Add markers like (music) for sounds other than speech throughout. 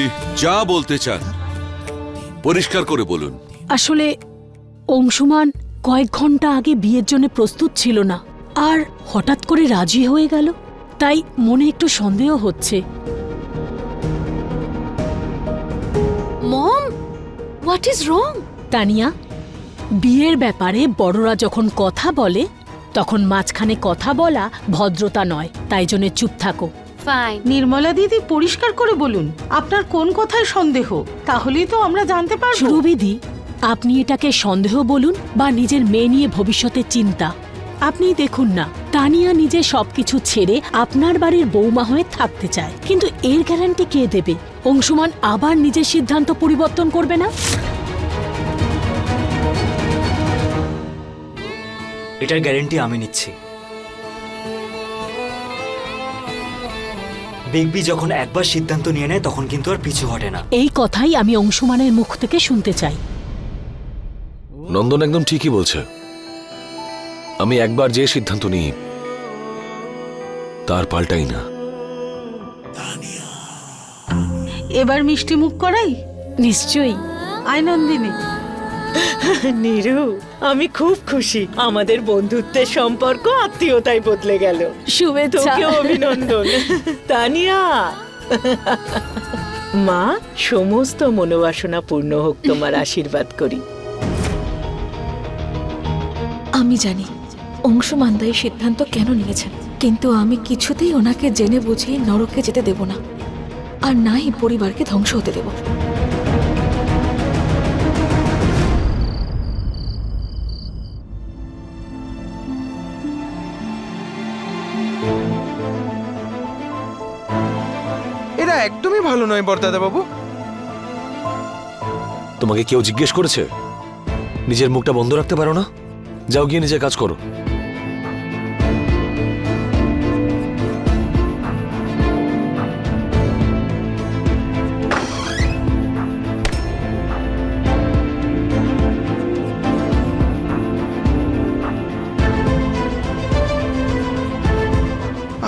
আপনি যা বলতে চান, পরিষ্কার করে বলুন। আসলে, অংশুমান কয়েক ঘণ্টা আগে বিয়ের জন্য প্রস্তুত ছিল না। আর হঠাৎ করে রাজি হয়ে গেল, তাই মনে একটু সন্দেহ হচ্ছে। Mom what is wrong Tania, বিয়ের ব্যাপারে বড়রা যখন কথা বলে, তখন মাঝখানে কথা বলা ভদ্রতা নয়, তাই জন্য চুপ থাকো। ফাইন নির্মলা দিদি পরিষ্কার করে বলুন আপনার কোন কথায় সন্দেহ? তাহলেই তো আমরা জানতে পারব। সুরভিদি আপনি এটাকে সন্দেহ বলুন বা নিজের মেয়ে নিয়ে ভবিষ্যতে চিন্তা। আপনি দেখুন না তানিয়া নিজে সবকিছু ছেড়ে আপনার বাড়ির বৌমা হয়ে থাকতে চায়। কিন্তু এর গ্যারান্টি কে দেবে? অংশুমান আবার নিজের সিদ্ধান্ত পরিবর্তন করবে না? এটার গ্যারেন্টি আমি নিচ্ছি। বিগবি যখন একবার সিদ্ধান্ত নিয়ে নেয় তখন কিন্তু আর পিছু হটে না। এই কথাই আমি অংশুমানের মুখ থেকে শুনতে চাই। নন্দন একদম ঠিকই বলছে। আমি একবার যে সিদ্ধান্ত নিই তার পাল্টাই না। এবার মিষ্টি মুখ করাই? নিশ্চয়ই। আয় নন্দিনী। নীরু আমি খুব খুশি। আমাদের বন্ধুত্বের সম্পর্ক আত্মীয়তায় বদলে গেল। শুভেচ্ছা। তোকে অভিনন্দন। তানিয়া! মা সমস্ত মনোবাসনা পূর্ণ হোক তোমার আশীর্বাদ করি। আমি জানি অংশুমান এই সিদ্ধান্ত কেন নিয়েছেন কিন্তু আমি কিছুতেই ওনাকে জেনে বুঝে নরকে যেতে দেব না। আর নাই পরিবারকে ধ্বংস হতে দেব। একদমই ভালো নয় বরদাদা বাবু তোমাকে কেউ জিজ্ঞেস করেছে? নিজের মুখটা বন্ধ রাখতে পারো না? যাও গিয়ে নিজের কাজ করো।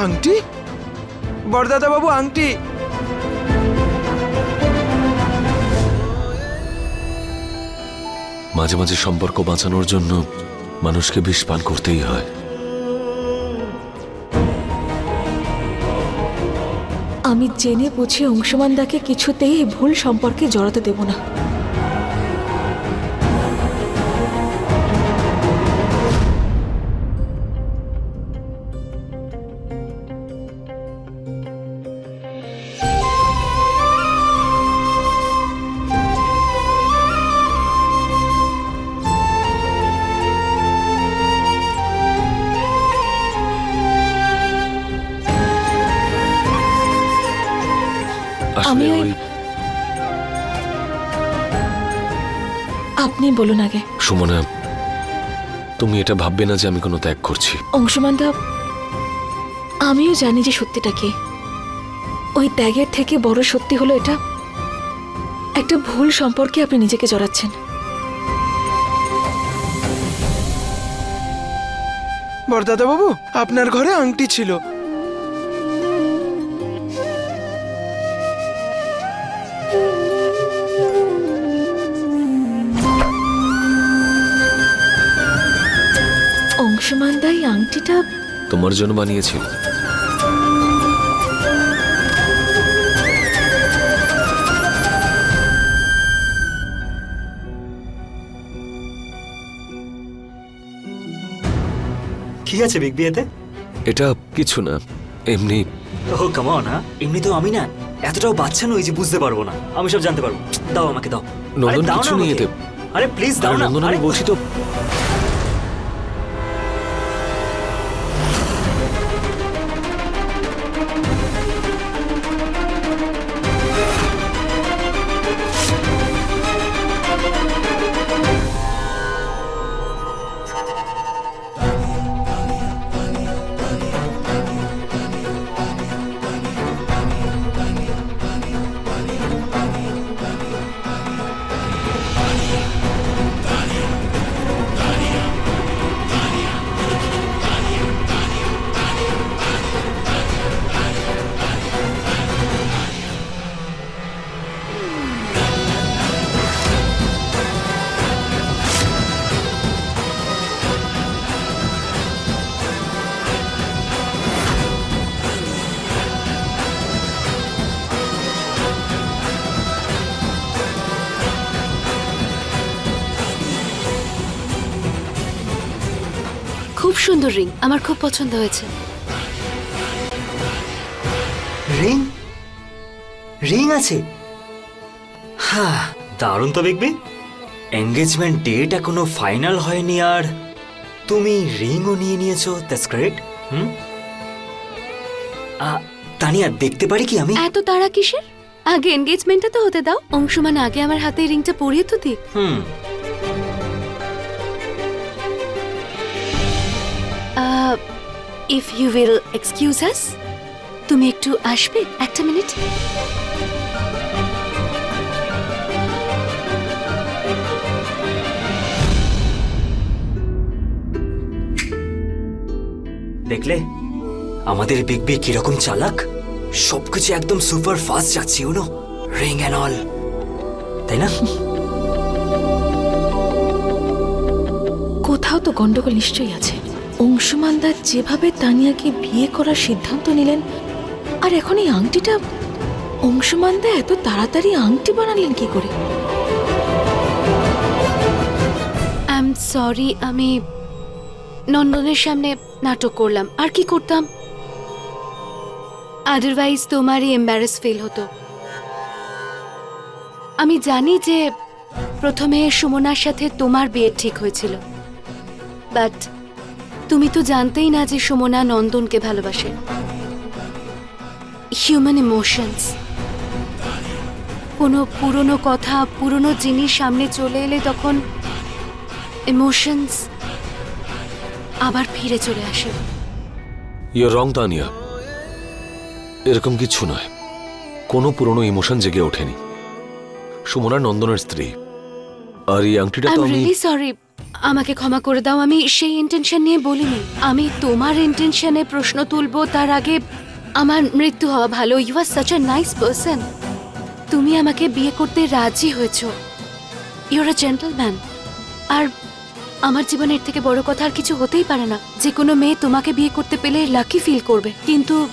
আংটি? বরদাদা বাবু আংটি! মাঝে মাঝে সম্পর্ক বাঁচানোর জন্য মানুষকে বিষ পান করতেই হয়। আমি জেনে বুঝে অংশমানদাকে কিছুতেই ভুল সম্পর্কে জড়াতে দেব না। আপনি বলুন আগে। সুমনা তুমি এটা ভাববে না যে আমি কোনো ত্যাগ করছি। অংশুমান দা আমিও জানি যে সত্যিটা কি। ওই ত্যাগের থেকে বড় সত্যি হলো এটা। একটা ভুল সম্পর্কে আপনি নিজেকে জড়াচ্ছেন। বরদাদা বাবু আপনার ঘরে আংটি ছিল। দা তোমার জন্য বানিয়েছিল কি আছে বিগবি এতে এটা কিছু না এমনি। ও কামন না এমনিতেও আমি না এতটাও বাচ্চা নই যে বুঝতে পারব না। আমি সব জানতে পারব। দাও আমাকে দাও। নন্দন কিছু। এতে। আরে প্লিজ দাও আরে না। নন্দন আমি বলছি তো খুব সুন্দর রিং আমার খুব পছন্দ হয়েছে। রিং? রিং আছে? হ্যাঁ দারুণ তো দেখবি এঙ্গেজমেন্ট ডেট এখনও ফাইনাল হয়নি আর তুমি রিংও নিয়ে নিয়েছো দ্যাটস গ্রেট হুম? আ, তানিয়া দেখতে পারি কি আমি? এত তাড়া কিসের? আগে এনগেজমেন্টটা তো হতে দাও। অংশমান আগে আমার হাতে রিংটা পরিয়ে তো দিক হুম। If you will excuse us তুমি একটু আসবে? একটা মিনিট। দেখলে? আমাদের বিগ বি কীরকম চালাক? সবকিছু একদম সুপার ফাস্ট যাচ্ছে you know ring and all তাই না? কোথাও তো গন্ডগোল নিশ্চয়ই আছে। অংশুমানদা যেভাবে তানিয়াকে বিয়ে করার সিদ্ধান্ত নিলেন, আর এখন এই আংটিটা অংশুমানদা এত তাড়াতাড়ি আংটি বানালেন কি করে? সরি আমি নন্দনের সামনে নাটক করলাম। আর কি করতাম? আদারওয়াইজ তোমারই এম্বারেস ফিল হতো। আমি জানি যে প্রথমে সুমনার সাথে তোমার বিয়ে ঠিক হয়েছিল। বাট তুমি তো জানতেই না যে সুমনা নন্দনকে ভালোবাসে। হিউম্যান ইমোশনস কোনো পুরনো কথা পুরনো জিনিস সামনে চলে এলে তখন ইমোশনস আবার ফিরে চলে আসে। ইয়ে রং তানিয়া এরকম কিছু নয়। কোনো পুরনো ইমোশন জেগে ওঠেনি। সুমনা নন্দনের স্ত্রী। আর এই আংটিটা তো আমি সরি আমাকে ক্ষমা করে দাও, আমি সেই ইন্টেনশন নিয়ে বলিনি। আমি তোমার ইন্টেনশনে প্রশ্ন তুলবো, তার আগে আমার মৃত্যু হওয়া ভালো। You are such a nice person তুমি আমাকে বিয়ে করতে রাজি হয়েছো। ইউর আ জেন্টলম্যান আর আমার জীবনের থেকে বড় কথা আর কিছু হতেই পারে না। যে কোনো মেয়ে তোমাকে বিয়ে করতে পেলে লাকি ফিল করবে। কিন্তু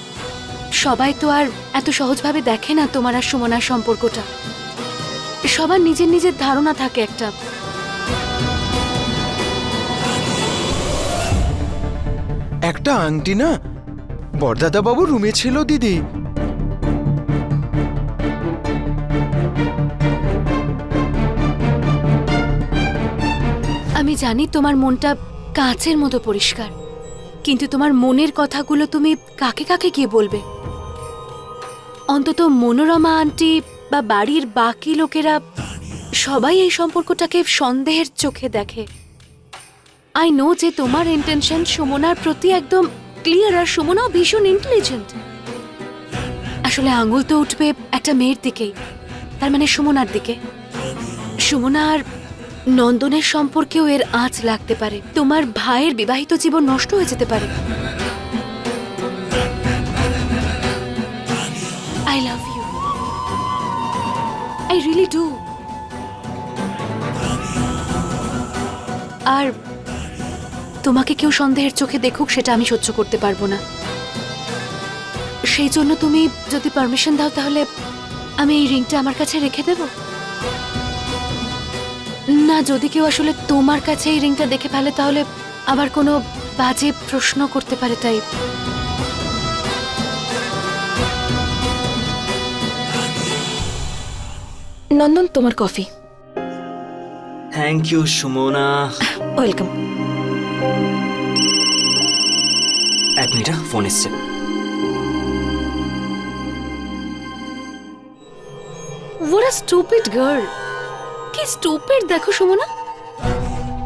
সবাই তো আর এত সহজভাবে দেখে না তোমার আর সুমনার সম্পর্কটা। সবার নিজের নিজের ধারণা থাকে একটা। একটা আংটি না? বাবু রুমে ছিল, দিদি। আমি জানি তোমার মনটা কাঁচের মতো পরিষ্কার, কিন্তু তোমার মনের কথাগুলো তুমি কাকে কাকে গিয়ে বলবে? অন্তত মনোরমা আন্টি বা বাড়ির বাকি লোকেরা সবাই এই সম্পর্কটাকে সন্দেহের চোখে দেখে। আই নো যে তোমার ইন্টেনশন সুমনার প্রতি একদম ক্লিয়ার আর সুমনাও ভীষণ ইন্টেলিজেন্ট আসলে আঙুল তো উঠবে একটা মেয়ের দিকেই, তার মানে সুমনার দিকে। সুমনা আর নন্দনের সম্পর্কেও এর আঁচ লাগতে পারে। তোমার ভাইয়ের বিবাহিত জীবন নষ্ট হয়ে যেতে পারে। I love you I really do আর তোমাকে কেউ সন্দেহের চোখে দেখুক সেটা আমি সহ্য করতে পারব না। সেই জন্য তুমি যদি পারমিশন দাও তাহলে আমি এই রিংটা আমার কাছে রেখে দেবো? না যদি কেউ আসলে তোমার কাছে এই রিংটা দেখে ফেলে তাহলে আবার কোনো বাজে প্রশ্ন করতে পারে তাই। নন্দন তোমার coffee. Thank you Sumana. Welcome এক হ্যাঁ, ফোন এসছে। What a stupid! কি স্টুপিড দেখো সুমনা।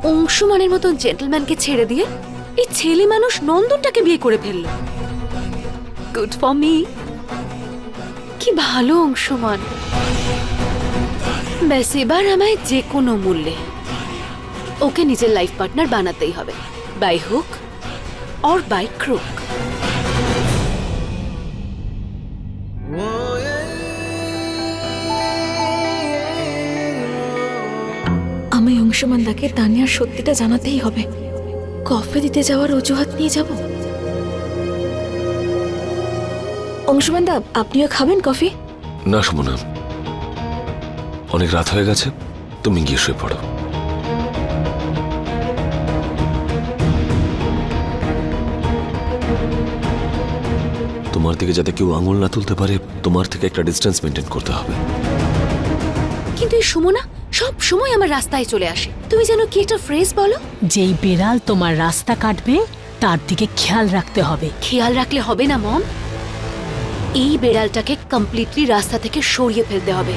অংশুমানের মতো জেন্টলম্যানকে ছেড়ে দিয়ে এই ছেলে মানুষ নন্দনটাকে বিয়ে করে ফেলল। গুড ফর মি কি ভালো অংশুমান। ব্যাস এবার আমায় যে কোনো মূল্যে। ওকে নিজের লাইফ পার্টনার বানাতেই হবে। By hook. Or by crook আমি অংশুমানদাকে তানিয়ার সত্যিটা জানাতেই হবে। কফি দিতে যাওয়ার অজুহাত নিয়ে যাব? অংশুমানদা আপনিও খাবেন কফি? না সুমনা। অনেক রাত হয়ে গেছে তুমি গিয়ে শুয়ে পড়ো। তোমার দিকে যাতে কেউ আঙুল না তুলতে পারে তোমার থেকে একটা ডিস্টেন্স মেনটেন করতে হবে। কিন্তু এই সুমনা সব সময় আমার রাস্তায় চলে আসে। তুমি যেন কি একটা ফ্রেজ বলো? যেই বেড়াল তোমার রাস্তা কাটবে তার দিকে খেয়াল রাখতে হবে। খেয়াল রাখলে হবে না মম? এই বেড়ালটাকে কমপ্লিটলি রাস্তা থেকে সরিয়ে ফেলতে হবে।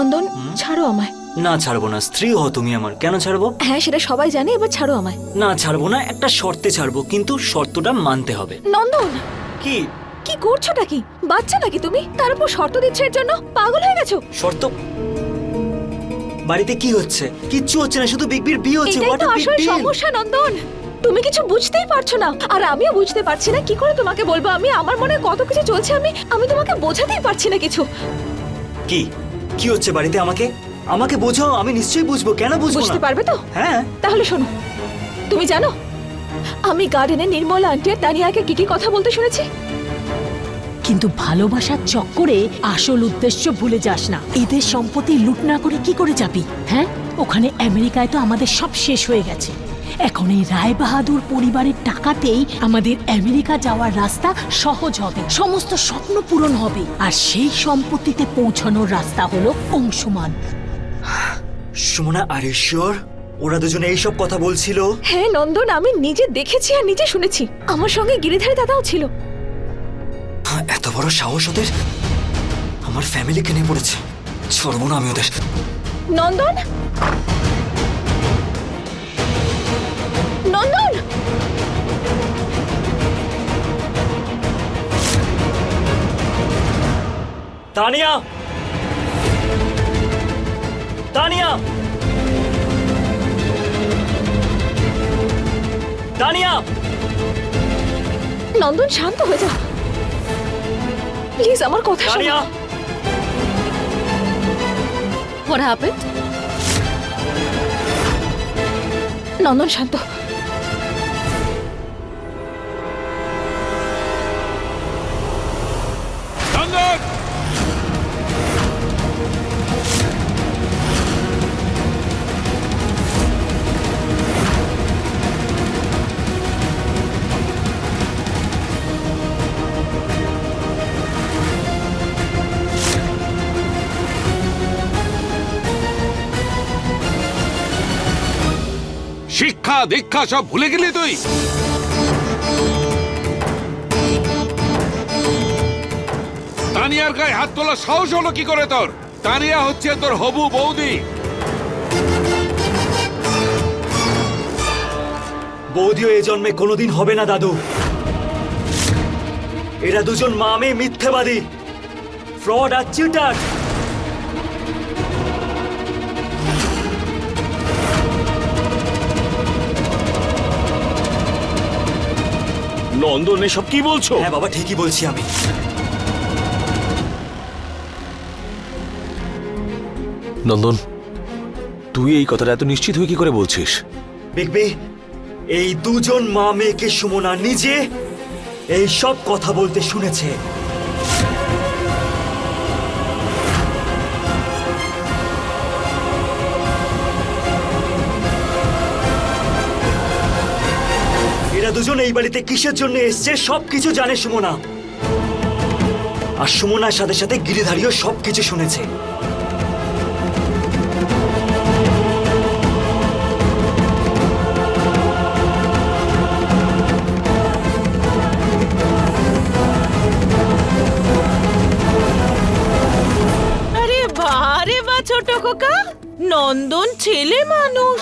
নন্দন ছাড়ো আমায়। না ছাড়বো না স্ত্রী হও তুমি আমার। কেন ছাড়বো? হ্যাঁ সেটা সবাই জানে এবার ছাড়ো আমায়। না ছাড়বো না একটা শর্তে ছাড়বো কিন্তু শর্তটা মানতে হবে। নন্দন! কি? কি করছোটা কি? বাচ্চা নাকি তুমি? তার উপর শর্ত দিচ্ছে এর জন্য? পাগল হয়ে গেছো? শর্ত? বাড়িতে কি হচ্ছে? কিচ্ছু হচ্ছে না শুধু বিগ বির বিয়ে হচ্ছে এটাই হোয়াট তো আসল সমস্যা নন্দন! তুমি কিছু বুঝতেই পারছ না। আর আমিও বুঝতে পারছি না কি করে তোমাকে বলব? আমি আমার মনে কত কিছু চলছে আমি আমি তোমাকে বোঝাতেই পারছি না কিছু। কি? কি হচ্ছে বাড়িতে আমাকে? আমাকে বোঝাও আমি নিশ্চয়ই বুঝব। কেন বুঝব বুঝতে না পারবে তো? হ্যাঁ। তাহলে শোনো। তুমি জানো আমি গার্ডেনে নির্মলা আন্টি আর তানিয়াকে কি কি কথা বলতে শুনেছি? কিন্তু ভালোবাসার চক্করে আসল উদ্দেশ্য ভুলে যাস না। এদের সম্পত্তি লুট না করে কি করে যাবি? হ্যাঁ? ওখানে আমেরিকায় তো আমাদের সব শেষ হয়ে গেছে। এখন এই রায় বাহাদুর পরিবারের টাকাতেই আমাদের আমেরিকা যাওয়ার রাস্তা সহজ হবে সমস্ত স্বপ্ন পূরণ হবে। আর সেই সম্পত্তিতে পৌঁছানোর রাস্তা হলো অংশমান। সুমনা আর ঈশ্বর ওরা দুজনে এইসব কথা বলছিল? হ্যাঁ নন্দন আমি নিজে দেখেছি আর নিজে শুনেছি। আমার সঙ্গে গিরিধারী দাদাও ছিল। হ্যাঁ, এত বড় সাহস ওদের? আমার ফ্যামিলিকে নিয়ে পড়েছে। ছাড়বো না আমি ওদের। নন্দন? তানিয়া! তানিয়া! তানিয়া! নন্দন শান্ত হয়ে যা। প্লিজ আমার কথা তানিয়া! What happened? নন্দন শান্ত। দীক্ষা সব ভুলে গেলি তুই? তানিয়ার গায়ে হাত তোলার সাহস হলো কি করে তোর? তানিয়া হচ্ছে তোর হবু বৌদি। বৌদিও এ জন্মে কোনোদিন হবে না, দাদু। এরা দুজন মামে মিথ্যেবাদী। ফ্রড আর চিটার। নন্দন এসব কি বলছো? হ্যাঁ বাবা ঠিকই বলছি আমি। নন্দন তুই এই কথাটা এত নিশ্চিত হয়ে কি করে বলছিস? দেখবে এই দুজন মা মেয়েকে সুমনা নিজে এই সব কথা বলতে শুনেছে। এরা দুজন এই বাড়িতে কিসের জন্য এসছে, সবকিছু জানে সুমনা। আর সুমনার সাথে সাথে গিরিধারীও সব কিছু শুনেছে নন্দন ছেলে মানুষ।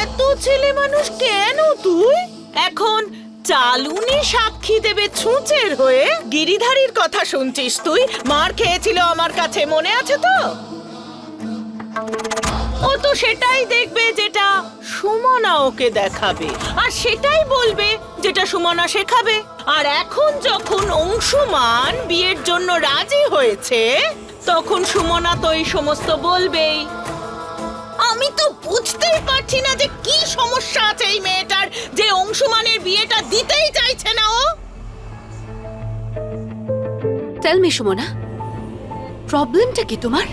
এত ছেলে মানুষ কেন তুই? এখন চালুনি সাক্ষী দেবে ছুঁচের হয়ে। গিরিধারীর কথা শুনছিস তুই? মার খেয়েছিল আমার কাছে, মনে আছে তো? ও তো সেটাই দেখবে যেটা সুমনা ওকে দেখাবে। আর সেটাই বলবে যেটা সুমনা শেখাবে। আর এখন যখন অংশুমান বিয়ের জন্য রাজি হয়েছে, তখন সুমনা তো এই সমস্ত বলবেই। আমি তো বুঝতেই পারছি না যে কি সমস্যা আছে এই মেয়েটার যে অংশুমানের বিয়েটা দিতেই চাইছে না ও। টেল মি সুমনা প্রবলেমটা কি তোমার?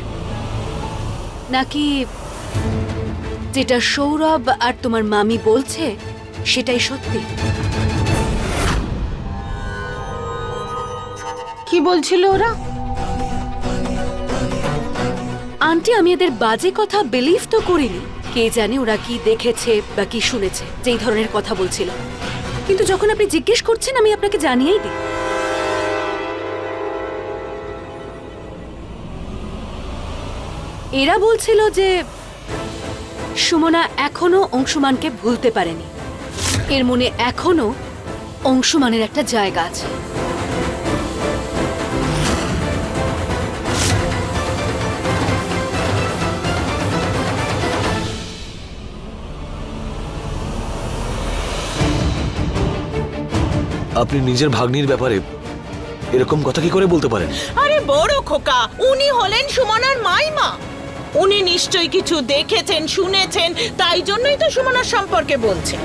নাকি যেটা সৌরভ আর তোমার মামি বলছে সেটাই সত্যি? কি বলছিল ওরা? আন্টি, আমি এদের বাজে কথা বিলিভ তো করিনি। কে জানে ওরা কি দেখেছে বা কি শুনেছে, যেই ধরনের কথা বলছিল। কিন্তু যখন আপনি জিজ্ঞেস করছেন, আমি আপনাকে জানিয়েই দিই। এরা বলছিল যে, সুমনা এখনও অংশুমানকে ভুলতে পারেনি। এর মনে এখনও অংশুমানের একটা জায়গা আছে। আপনি নিজের ভাগ্নির ব্যাপারে এরকম কথা কি করে বলতে পারেন? আরে বড় খোকা, উনি হলেন সুমনার মাইমা। উনি নিশ্চয়ই কিছু দেখেছেন, শুনেছেন, তাই জন্যই তো সুমনার সম্পর্কে বলছেন।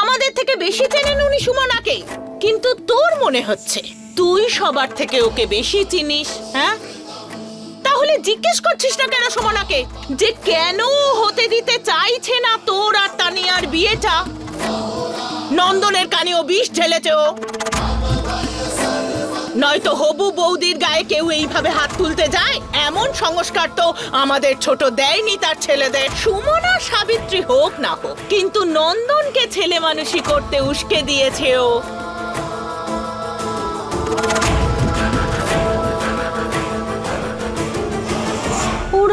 আমাদের থেকে বেশি চেনেন উনি সুমনাকে কিন্তু তোর মনে হচ্ছে, তুই সবার থেকে ওকে বেশি চিনিস হ্যাঁ? জিজ্ঞেস করছিস না কেন সুমনাকে? যে কেন হতে দিতে চাইছে না তোর আর তানিয়ার বিয়েটা? নন্দনের কানেও বিষ ঢেলেছে ও। নয়তো হবু বৌদির গায়ে কেউ এইভাবে হাত তুলতে যায়? এমন সংস্কার তো আমাদের ছোট দেয়নি তার ছেলেদের। সুমনা সাবিত্রী হোক না হোক, কিন্তু নন্দনকে ছেলে মানুষই করতে উস্কে দিয়েছে ও।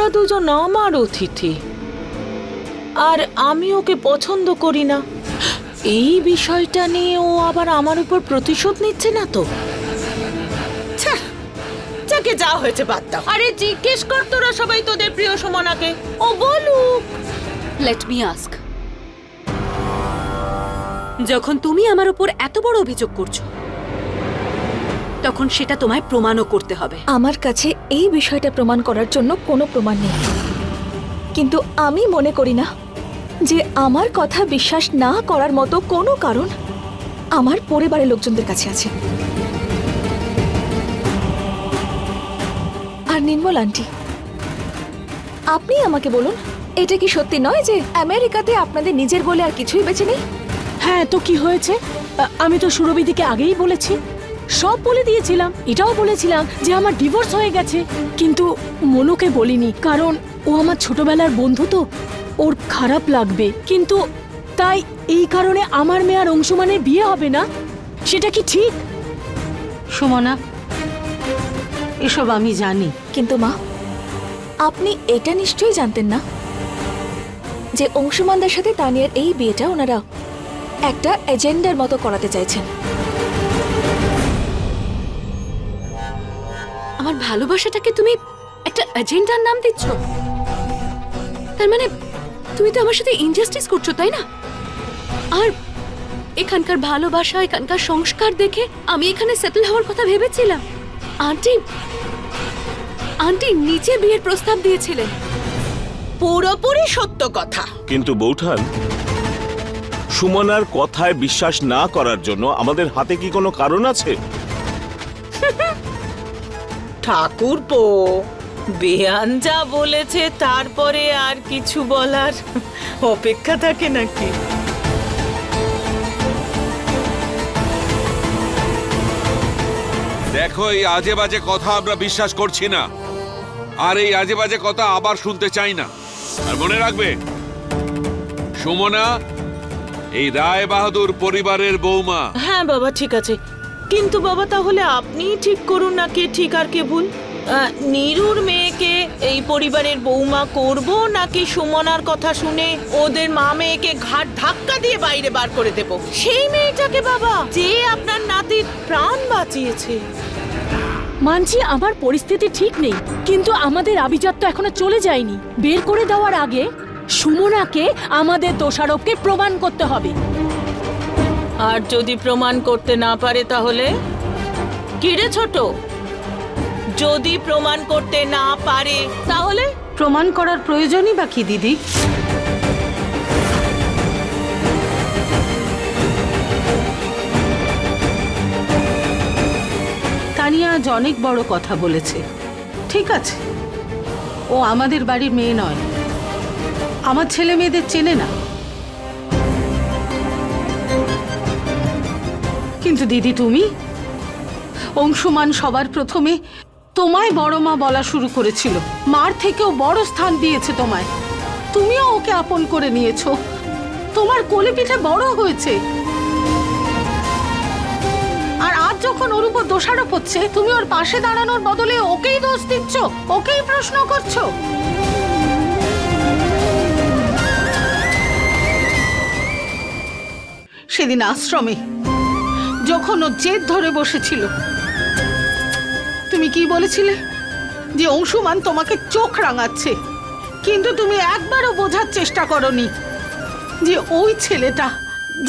ওরা দুজন আমার অতিথি। আর আমি ওকে পছন্দ করি না। এই বিষয়টা নিয়ে ও আবার আমার উপর প্রতিশোধ নিচ্ছে না তো? যাকে যা হয়েছে বাদ দাও। আরে জিজ্ঞেস কর তোরা সবাই তোদের প্রিয় সমানাকে। ও বলুক। লেট মি আস্ক যখন তুমি আমার উপর এত বড় অভিযোগ করছ তখন সেটা তোমায় প্রমাণও করতে হবে। আমার কাছে এই বিষয়টা প্রমাণ করার জন্য কোনো প্রমাণ নেই। কিন্তু আমি মনে করি না যে আমার কথা বিশ্বাস না করার মতো কোনো কারণ আমার পরিবারের লোকজনদের কাছে আছে। আর নির্মল আন্টি আপনি আমাকে বলুন এটা কি সত্যি নয় যে আমেরিকাতে আপনাদের নিজের বলে আর কিছুই বেঁচে নেই? হ্যাঁ তো কি হয়েছে? আমি তো সুরবিদিকে আগেই বলেছি। সব বলে দিয়েছিলাম এটাও বলেছিলাম যে আমার ডিভোর্স হয়ে গেছে। কিন্তু মনুকে বলিনি কারণ ও আমার ছোটবেলার বন্ধু তো ওর খারাপ লাগবে। কিন্তু তাই এই কারণে আমার মেয়ে আর অংশমানের বিয়ে হবে না? সেটা কি ঠিক? সুমনা এসব আমি জানি। কিন্তু মা আপনি এটা নিশ্চয়ই জানতেন না যে অংশুমানদের সাথে তানিয়ার এই বিয়েটা ওনারা একটা এজেন্ডার মতো করাতে চাইছেন। আমার ভালোবাসাটাকে তুমি একটা এজেন্ডার নাম দিচ্ছ? তার মানে তুমি তো আমার সাথে ইনজাস্টিস করছ তাই না? আর এখানকার ভালোবাসা এখানকার সংস্কার দেখে আমি এখানে সেটেল হওয়ার কথা ভেবেছিলাম। আন্টি আন্টি নিচে বিয়ের প্রস্তাব দিয়েছিলেন। পুরোপুরি সত্য কথা। কিন্তু বৌঠান সুমনার কথায় বিশ্বাস না করার জন্য আমাদের হাতে কি কোনো কারণ আছে? (laughs) ঠাকুরপো বেয়ান যা বলেছে তারপরে আর কিছু বলার অপেক্ষা থাকে নাকি? দেখো এই আজে বাজে কথা আমরা বিশ্বাস করছি না। আর এই আজে বাজে কথা আবার শুনতে চাই না। আর মনে রাখবে সুমনা এই রায় বাহাদুর পরিবারের বৌমা। হ্যাঁ বাবা ঠিক আছে। কিন্তু বাবা, তাহলে আপনিই ঠিক করুন না কে ঠিক আর কে ভুল? নীরুর মেয়েকে এই পরিবারের বৌমা করব নাকি সুমনার কথা শুনে ওদের মা মেয়েকে ঘাট ধাক্কা দিয়ে বাইরে বার করে দেব? সেই মেয়েটাকে বাবা, যে আপনার নাতির প্রাণ বাঁচিয়েছে। মানছি আমার পরিস্থিতি ঠিক নেই, কিন্তু আমাদের আভিজাত তো এখনও চলে যায়নি। বের করে দেওয়ার আগে সুমনাকে আমাদের দোষারোপকে প্রমাণ করতে হবে। আর যদি প্রমাণ করতে না পারে তাহলে? কিরে ছোট? যদি প্রমাণ করতে না পারে, তাহলে? প্রমাণ করার প্রয়োজনই বা কি, দিদি? তানিয়া আজ অনেক বড় কথা বলেছে। ঠিক আছে। ও আমাদের বাড়ির মেয়ে নয়। আমার ছেলে মেয়েদের চেনে না। কিন্তু দিদি তুমি? অংশুমান সবার প্রথমে তোমায় বড় মা বলা শুরু করেছিল। মার থেকেও বড় স্থান দিয়েছে তোমায়। তুমিও ওকে আপন করে নিয়েছো। তোমার কোলে পিঠে বড় হয়েছে। আর আজ যখন ওর উপর দোষারোপ হচ্ছে, তুমি ওর পাশে দাঁড়ানোর বদলে ওকেই দোষ দিচ্ছ, ওকেই প্রশ্ন করছ। সেদিন আশ্রমে যখন ও জেদ ধরে বসেছিল, তুমি কি বলেছিলে যে অংশুমান তোমাকে চোখ রাঙাচ্ছে? কিন্তু তুমি একবারও বোঝার চেষ্টা করনি যে ওই ছেলেটা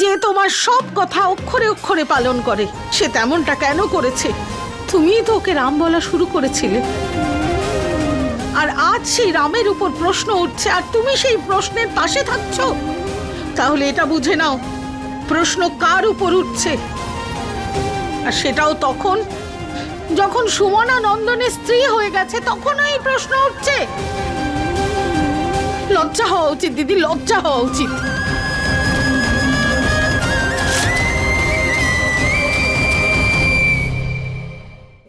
যে তোমার সব কথা অক্ষরে অক্ষরে পালন করে, সে তেমনটা কেন করেছে? তুমিই তো ওকে রাম বলা শুরু করেছিলে। আর আজ সেই রামের উপর প্রশ্ন উঠছে, আর তুমি সেই প্রশ্নের পাশে থাকছো? তাহলে এটা বুঝে নাও, প্রশ্ন কার উপর উঠছে? আর সেটাও তখন? যখন সুমনা নন্দনের স্ত্রী হয়ে গেছে তখন এই প্রশ্ন উঠছে। লজ্জা হওয়া উচিত, দিদি, লজ্জা হওয়া উচিত।